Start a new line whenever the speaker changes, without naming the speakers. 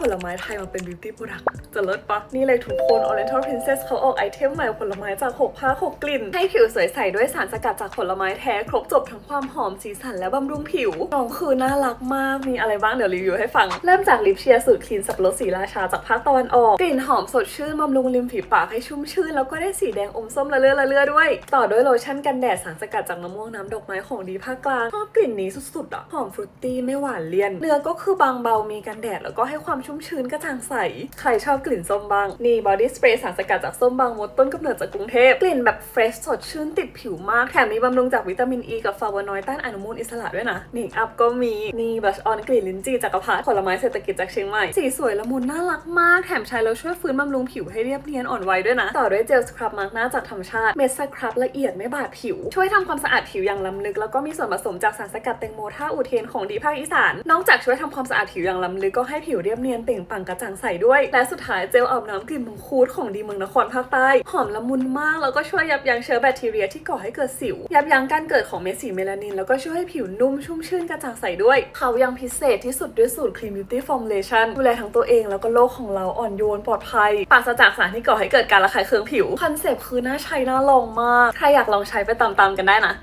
ผลไม้ไทยมาเป็น beauty product จะเลิศปะนี่เลยทุกคน Oriental Princess เขาออกไอเทมใหม่ผลไม้จาก 6 ผ้า 6 กลิ่น ให้ผิวสวยใสด้วยสารสกัดจากผลไม้แท้ ครบจบทั้งความหอมสีสันและบำรุงผิวน้องคือน่ารักมาก มีอะไรบ้างเดี๋ยวรีวิวให้ฟัง เริ่มจากลิปเชียร์สูตรคลีนสับปะรดสีราชาจากภาคตะวันออก กลิ่นหอมสดชื่นบำรุงริมฝีปากให้ชุ่มชื่น แล้วก็ได้สีแดงอมส้มละเลือละเลือด้วย ต่อด้วยโลชั่นกันแดดสารสกัดจากมะม่วงน้ำดอกไม้ของดีภาคกลางชอบกลิ่นนี้สุดๆอะหอมฟรุตตี้ไม่หวานเลี่ยน เนื้อก็คือบางเบามีกันแดดแล้วก็ให้ความชุ่มชื้นกระจ่างใส ใครชอบกลิ่นส้มบาง นี่บอดี้สเปรย์สารสกัดจากส้มบางมดต้นกำเนิดจากกรุงเทพ กลิ่นแบบเฟรชสดชื่นติดผิวมาก แถมมีบำรุงจากวิตามินอ e ีกับฟลาวานอยด์ต้านอนุมูลอิสระด้วยนะเมคอัพก็มี นี่บลัชออนกลิ่นลิ้นจี่จักรพรรดิผลไม้เศรษฐกิจจากเชียงใหม่ สีสวยละมุนน่ารักมาก แถมใช้แล้วช่วยฟื้นบำรุงผิวให้เรียบเนียนอ่อนวัยด้วยนะ ต่อด้วยเจลสครับมาร์กหน้าจากธรรมชาติ เม็ดสครับละเอียดไม่บาดผิว ช่วยทำความสะอาดผิวอย่างล้ำลึก แล้วก็มีส่วนผสมจากสารสกัดแตงโมท่าอูเทนของดีภาคอีสาน นอกจากช่วยทำความสะอาดผิวอย่างล้ำลึกก็ให้ผิวเรียบเนียนเปล่งปลั่งกระจ่างใสด้วย และสุดท้ายเจลอาบน้ำกลิ่นมังคุดของดีเมืองนครภาคใต้ หอมละมุนมาก แล้วก็ช่วยยับยั้งเชื้อแบคทีเรียที่ก่อให้เกิดสิว ยับยั้งการเกิดของเม็ดสีเมลานิน แล้วก็ช่วยให้ผิวนุ่มชุ่มชื่นกระจ่างใสด้วย เขายังพิเศษที่สุดด้วยสูตร Clean Beauty Formulation ดูแลทั้งตัวเองแล้วก็โลกของเราอ่อนโยนปลอดภัยปราศจากสารที่ก่อให้เกิดการระคายเคืองผิวคอนเซปต์คือน่าใช้น่าลองมาก ใครอยากลองใช้ไปตามๆกันได้นะ